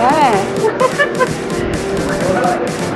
হ্যাঁ তো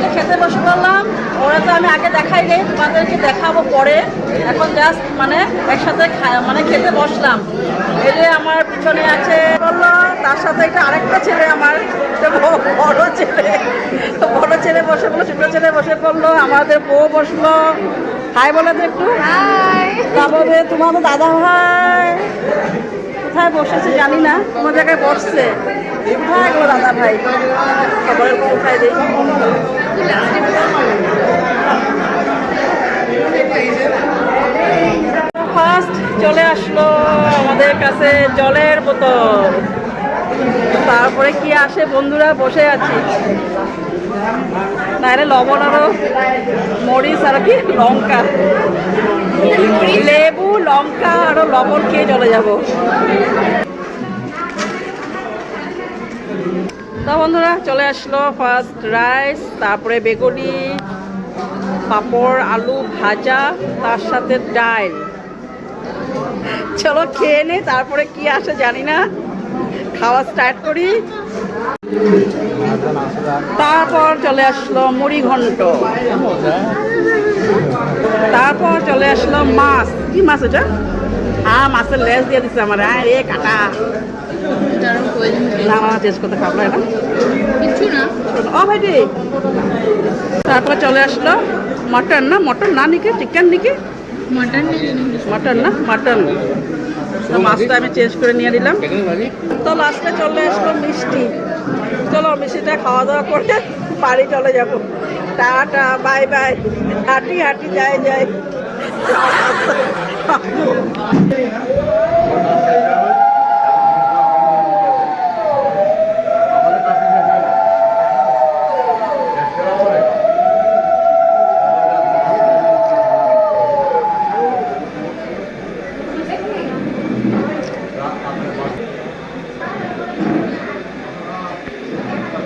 এটা খেতে বসে পড়লাম ওরা তো আমি আগে দেখাই নেই তোমাদেরকে দেখাবো পরে। এখন জাস্ট মানে একসাথে মানে খেতে বসলাম। এই যে আমার পিছনে আছে বলল তার সাথে একটা আরেকটা ছেলে আমার বড় ছেলে। বড় ছেলে বসে পড়ল ছোটো ছেলে বসে পড়ল আমাদের বউ বসল। হাই বলে তো একটু। তারপরে তোমার দাদা ভাই কোথায় বসেছে জানি না কোনো জায়গায় বসছে। কোথায় গো দাদা ভাই? খবরের কোথায় দিই। ফার্স্ট চলে আসলো আমাদের কাছে জলের বোতল। তারপরে কি আসে বন্ধুরা? বসে আছি। নাহলে লবণ আরও মরিচ আর কি, লঙ্কা। লেবু, লঙ্কা আরও লবণ খেয়ে চলে যাব। তো বন্ধুরা, চলে আসলো ফার্স্ট রাইস তারপরে বেগুনি, পাঁপড়, আলু ভাজা, তার সাথে ডাল। চলো খেয়ে নে, তারপরে কি আসে জানি না। খাওয়া স্টার্ট করি। তারপর চলে আসলো মুড়ি ঘন্ট। তারপর চলে আসলো মাছ। কি মাছ এটা? হ্যাঁ মাছের লেজ দিয়ে দিচ্ছে আমার। হ্যাঁ রে কাটা। না করতে খাব না। এটা কিচ্ছু না। ও ভাইটি। তারপর চলে আসলো মটন না? মটন না নিকে? চিকেন নিকে? মটন মটন না? মটন। মাছটা আমি চেঞ্জ করে নিয়ে নিলাম। তো লাস্টে চলে আসলো মিষ্টি। চলো মিষ্টিটা খাওয়া দাওয়া করে বাড়ি চলে যাব। Tata, bye bye. হাঁটি হাঁটি, যাই যাই।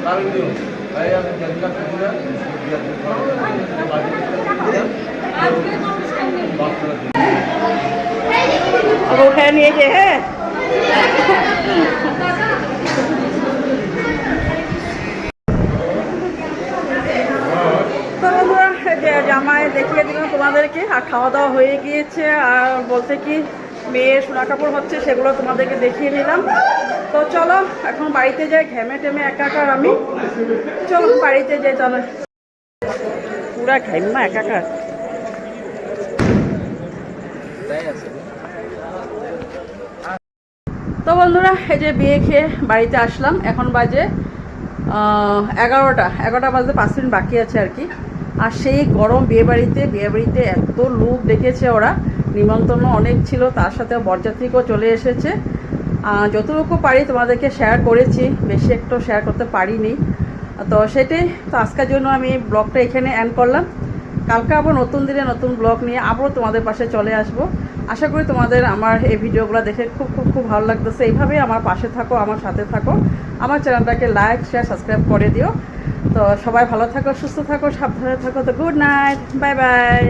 কারণীয় তাই আমি ব্যাংকা করি না নিয়ে যে হ্যাঁ জামায় দেখিয়ে দিলাম তোমাদেরকে, আর খাওয়া দাওয়া হয়ে গিয়েছে, আর বলতে কি মেয়ের সোনা কাপড় হচ্ছে, সেগুলো তোমাদেরকে দেখিয়ে নিলাম। তো চলো, এখন বাড়িতে যাই ঘেমে টেমে একাকার আমি। চলো, বাড়িতে যাই, চলো। পুরা ঘেমা একাকার তো বন্ধুরা, এই যে বিয়ে খেয়ে বাড়িতে আসলাম, এখন বাজে এগারোটা। এগারোটা বাজতে পাঁচ মিনিট বাকি আছে আর কি। আর সেই গরম বিয়ে বাড়িতে বিয়ে বাড়িতে এত লোক দেখেছে ওরা। নিমন্ত্রণ অনেক ছিল, তার সাথে বরযাত্রীকেও চলে এসেছে। যতটুকু পারি তোমাদেরকে শেয়ার করেছি, বেশি একটু শেয়ার করতে পারিনি। তো সেটাই, তো আজকের জন্য আমি ব্লগটা এখানে অ্যান্ড করলাম। কালকে আবার নতুন দিনে নতুন ব্লগ নিয়ে আবারও তোমাদের পাশে চলে আসব। আশা করি তোমাদের আমার এই ভিডিওগুলো দেখে খুব খুব খুব ভালো লাগতেছে। এইভাবেই আমার পাশে থাকো, আমার সাথে থাকো। আমার চ্যানেলটাকে লাইক শেয়ার সাবস্ক্রাইব করে দিও। তো সবাই ভালো থাকো, সুস্থ থাকো, সাবধানে থাকো। তো গুড নাইট বাই বাই